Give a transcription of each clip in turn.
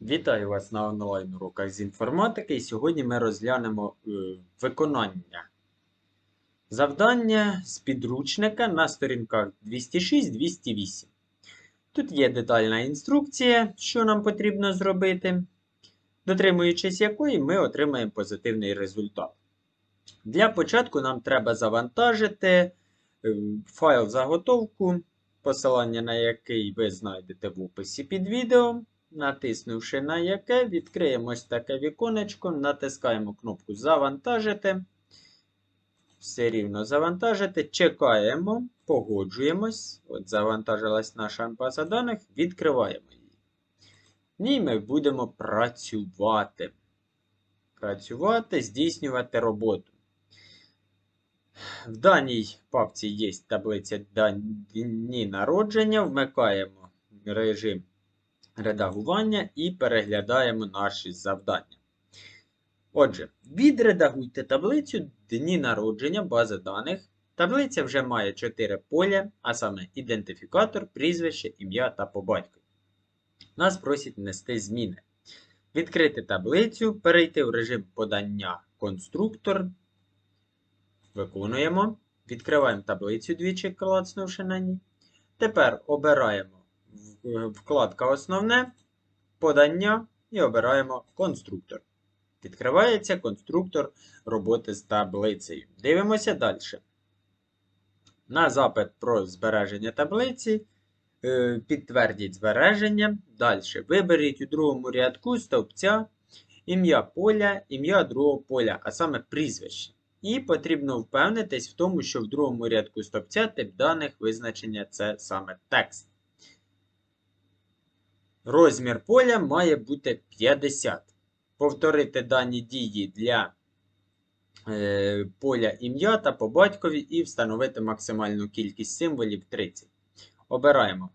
Вітаю вас на онлайн уроках з інформатики. І сьогодні ми розглянемо е, виконання завдання з підручника на сторінках 206-208. Тут є детальна інструкція, що нам потрібно зробити, дотримуючись якої ми отримаємо позитивний результат. Для початку нам треба завантажити е, файл заготовку, посилання на який ви знайдете в описі під відео. Натиснувши на яке, відкриємо ось таке віконечко, натискаємо кнопку Завантажити. Все рівно завантажити. Чекаємо, погоджуємось. От завантажилась наша база даних, відкриваємо її. В ній ми будемо працювати. Працювати, здійснювати роботу. В даній папці є таблиця дні народження. Вмикаємо режим редагування і переглядаємо наші завдання. Отже, відредагуйте таблицю дні народження бази даних. Таблиця вже має 4 поля, а саме ідентифікатор, прізвище, ім'я та по батькові. Нас просять внести зміни. Відкрити таблицю, перейти в режим подання конструктор. Виконуємо. Відкриваємо таблицю двічі, клацнувши на ній. Тепер обираємо вкладка Основне, подання і обираємо конструктор. Відкривається конструктор роботи з таблицею. Дивимося далі. На запит про збереження таблиці. е, Підтвердіть збереження. Далі. Виберіть у другому рядку стовпця ім'я поля, ім'я другого поля, а саме прізвище. І потрібно впевнитись в тому, що в другому рядку стовпця тип даних визначення це саме текст. Розмір поля має бути 50. Повторити дані дії для е, поля ім'я та по батькові і встановити максимальну кількість символів 30. Обираємо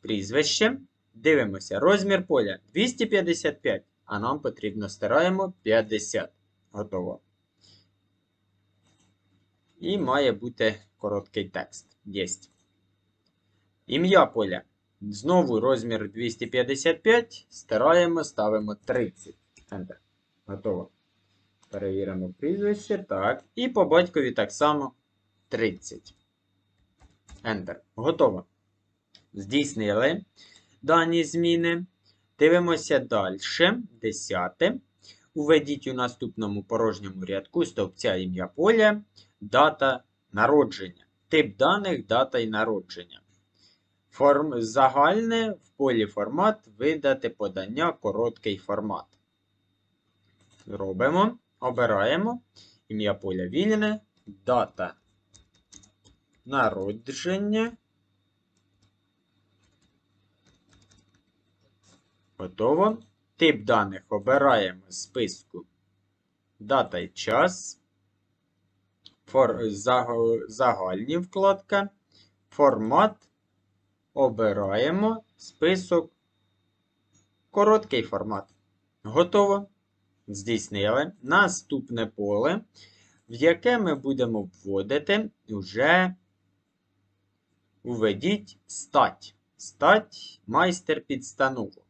прізвище. Дивимося, розмір поля 255, а нам потрібно стираємо 50. Готово. І має бути короткий текст. Єсть. Ім'я поля Знову розмір 255. Стираємо, ставимо 30. Enter. Готово. Перевіримо прізвище. Так. І по батькові так само 30. Enter. Готово. Здійснили дані зміни. Дивимося далі. Десяте. Уведіть у наступному порожньому рядку стовпця ім'я поля, дата народження. Тип даних, дата і народження. Форм... Загальне в полі формат видати подання короткий формат. Робимо, обираємо ім'я поля вільне, дата народження. Готово. Тип даних обираємо з списку дата і час. Фор... Загальні вкладка. Формат обираємо список короткий формат. Готово. Здійснили. Наступне поле, в яке ми будемо вводити вже введіть стать. Стать майстер підстановок.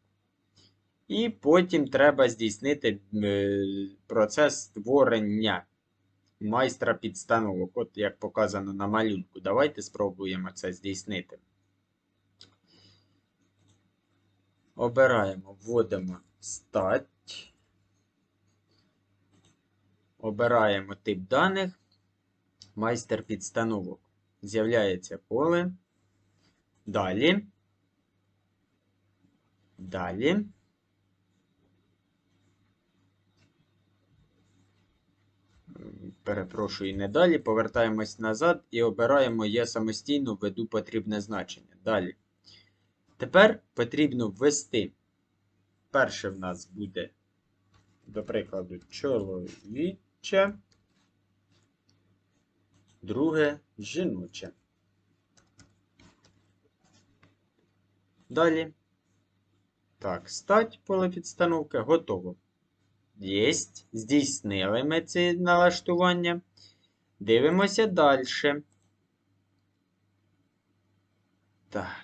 І потім треба здійснити е, процес створення майстра підстановок. От як показано на малюнку. Давайте спробуємо це здійснити. Обираємо, вводимо стать. Обираємо тип даних, майстер підстановок. З'являється поле. Далі. Далі. Перепрошую, не далі. Повертаємось назад і обираємо Я самостійно введу потрібне значення. Далі. Тепер потрібно ввести. Перше в нас буде, до прикладу, чоловіче, друге жіноче. Далі. Так, стать поле підстановки готово. Єсть. Здійснили ми ці налаштування. Дивимося далі. Так.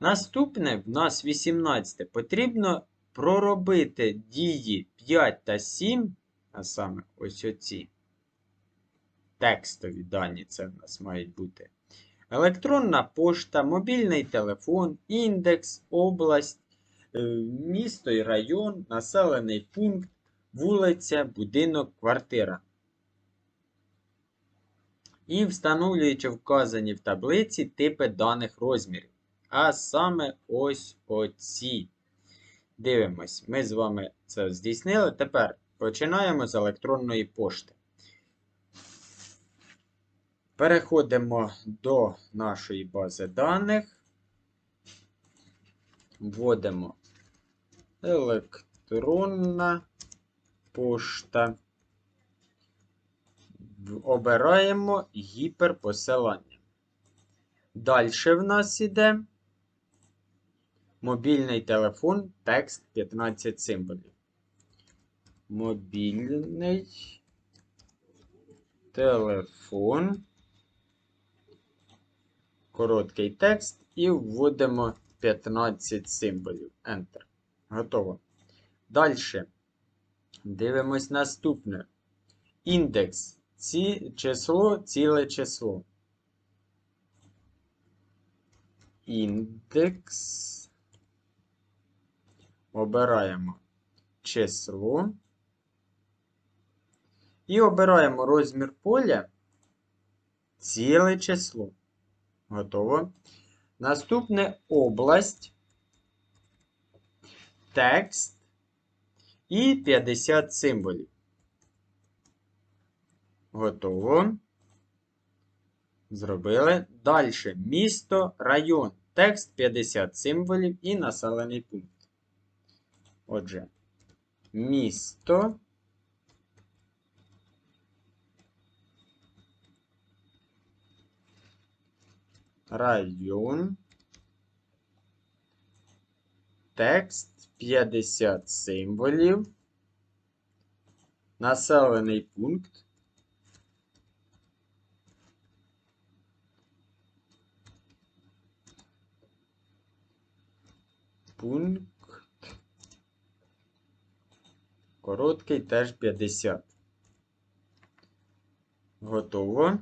Наступне в нас 18. Потрібно проробити дії 5 та 7, а саме ось оці текстові дані, це в нас мають бути. Електронна пошта, мобільний телефон, індекс, область, е, місто і район, населений пункт, вулиця, будинок, квартира. І встановлюючи вказані в таблиці типи даних розмірів. А саме ось оці. Дивимось, ми з вами це здійснили. Тепер починаємо з електронної пошти. Переходимо до нашої бази даних. Вводимо електронна пошта. Обираємо гіперпосилання. Далі в нас іде мобільний телефон, текст 15 символів. Мобільний телефон. Короткий текст і вводимо 15 символів. Enter. Готово. Далі. Дивимось наступне. Індекс. Ці, число, ціле число. Індекс. Обираємо число. І обираємо розмір поля. Ціле число. Готово. Наступне область. Текст. І 50 символів. Готово. Зробили. Далі. Місто, район. Текст 50 символів і населений пункт. Отже, місто. Район. Текст 50 символів. Населений пункт. Пункт. Короткий теж 50. Готово.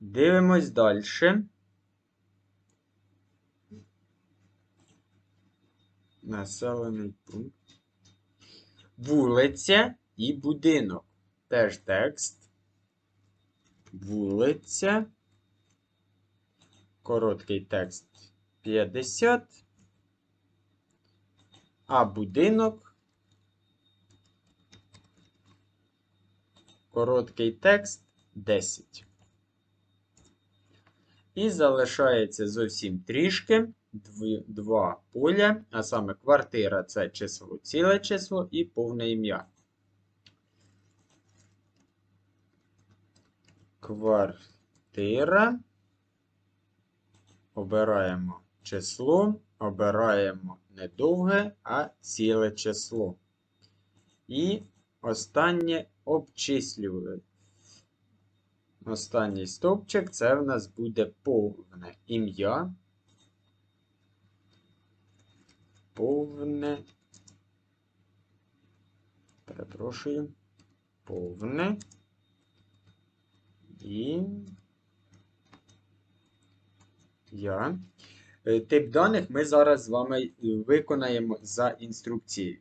Дивимось далі. Населений пункт. Вулиця і будинок. Теж текст. Вулиця. Короткий текст 50. А будинок. Короткий текст 10. І залишається зовсім трішки два поля, а саме квартира це число, ціле число і повне ім'я. Квартира. Обираємо число, обираємо не довге, а ціле число. І останнє обчислюємо. Останній стовпчик це в нас буде повне ім'я. Повне. Перепрошую. Повне. І. Я. Е, тип даних ми зараз з вами виконаємо за інструкцією.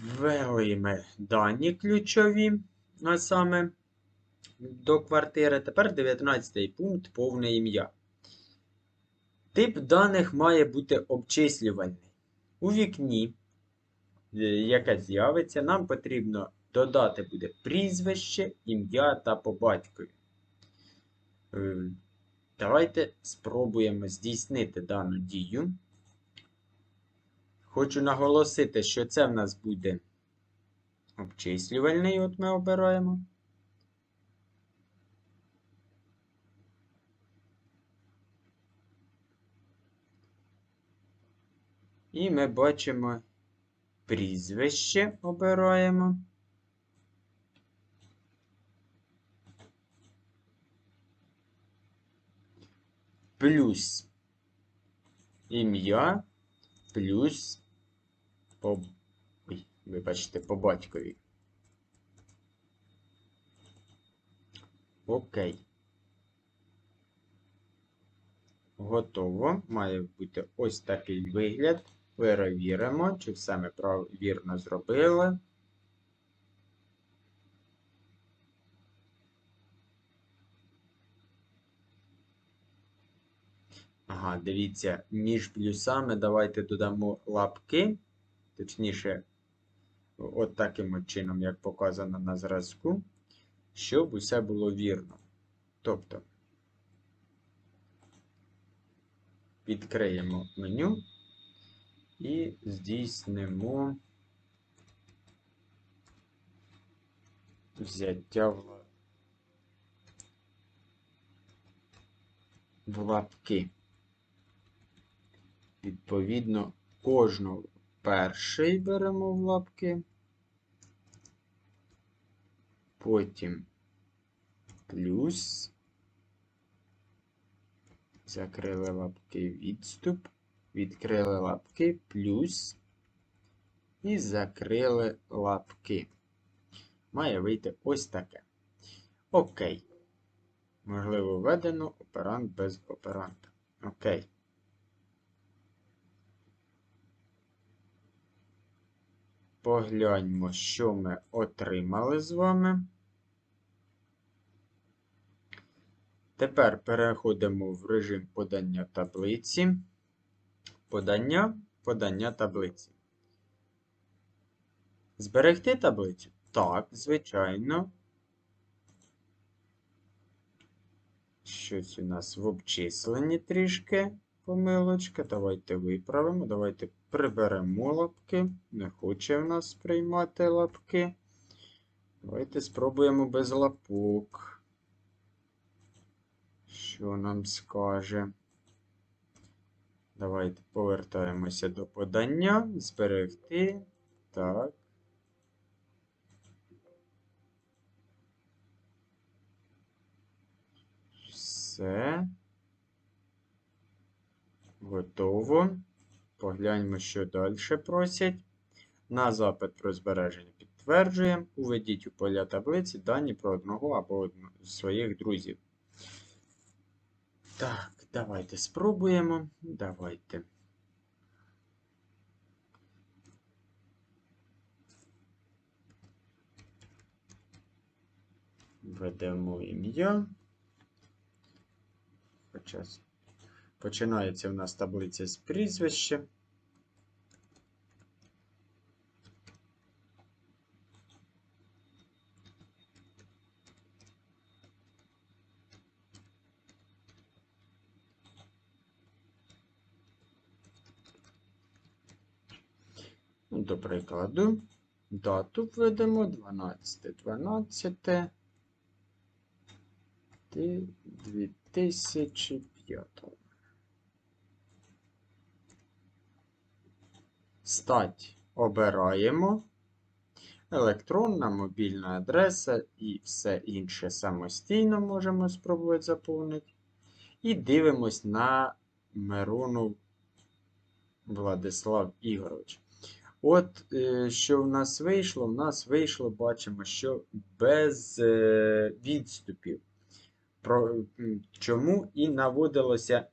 Ввели ми дані ключові, а саме до квартири. Тепер 19 пункт повне ім'я. Тип даних має бути обчислювальний. У вікні, е, яке з'явиться, нам потрібно додати буде прізвище, ім'я та по батькові. Е, давайте спробуємо здійснити дану дію. Хочу наголосити, що це в нас буде обчислювальний, от ми обираємо. І ми бачимо прізвище обираємо. Плюс ім'я плюс по. Ой, вибачте, по батькові. Окей. Готово. Має бути ось такий вигляд. Перевіримо, чи все ми вірно зробили. Ага, дивіться, між плюсами давайте додамо лапки. Точніше, от таким чином, як показано на зразку, щоб усе було вірно. Тобто, відкриємо меню і здійснимо взяття в, лапки. Відповідно, кожну перший беремо в лапки. Потім плюс. Закрили лапки відступ. Відкрили лапки плюс. І закрили лапки. Має вийти ось таке. Окей. Можливо, введено оперант без операнта. Окей. Погляньмо, що ми отримали з вами. Тепер переходимо в режим подання таблиці. Подання, подання таблиці. Зберегти таблицю? Так, звичайно. Щось у нас в обчисленні трішки помилочка. Давайте виправимо. Давайте приберемо лапки. Не хоче в нас приймати лапки. Давайте спробуємо без лапок. Що нам скаже? Давайте повертаємося до подання. Зберегти. Так. Все. Готово. Погляньмо, що далі просять. На запит про збереження підтверджуємо. Уведіть у поля таблиці дані про одного або одну своїх друзів. Так, давайте спробуємо. Давайте. Введемо ім'я. Хоча починається в нас таблиця з прізвища. Ну, До прикладу, дату введемо 12, 12 2005. Стать обираємо. Електронна, мобільна адреса і все інше самостійно можемо спробувати заповнити. І дивимось на Миронов Владислав Ігорович. От, е, що в нас вийшло? В нас вийшло, бачимо, що без е, відступів. Про, чому і наводилося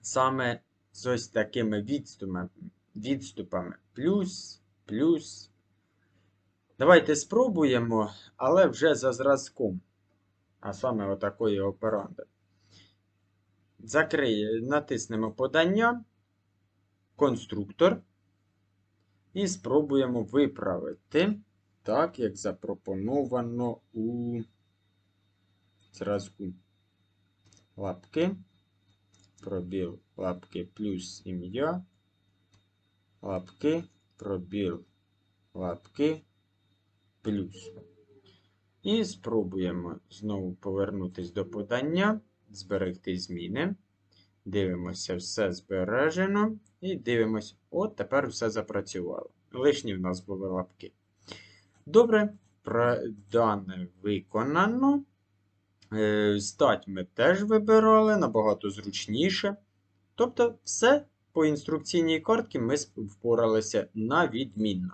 саме з ось такими відступами, відступами. Плюс, плюс. Давайте спробуємо, але вже за зразком. А саме отакої операнди. Закриє, натиснемо подання, конструктор. І спробуємо виправити так, як запропоновано у зразку. Лапки. Пробіл лапки плюс ім'я. Лапки, пробіл лапки плюс. І спробуємо знову повернутися до подання, зберегти зміни. Дивимося, все збережено. І дивимося, от тепер все запрацювало. Лишні в нас були лапки. Добре, дане виконано. Е, Стать ми теж вибирали, набагато зручніше. Тобто, все по інструкційній картці ми впоралися на відмінно.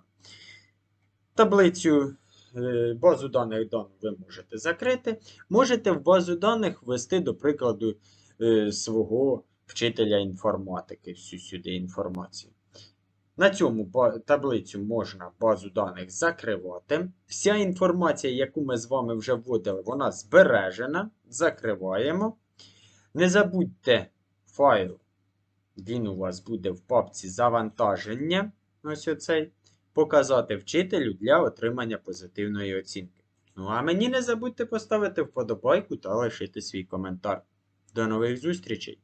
Таблицю е, базу даних ви можете закрити. Можете в базу даних ввести, до прикладу, е, свого вчителя інформатики, всю сюди інформацію. На цьому таблицю можна базу даних закривати. Вся інформація, яку ми з вами вже вводили, вона збережена. Закриваємо. Не забудьте файл. Він у вас буде в папці завантаження. Ось оцей. Показати вчителю для отримання позитивної оцінки. Ну а мені не забудьте поставити вподобайку та лишити свій коментар. До нових зустрічей!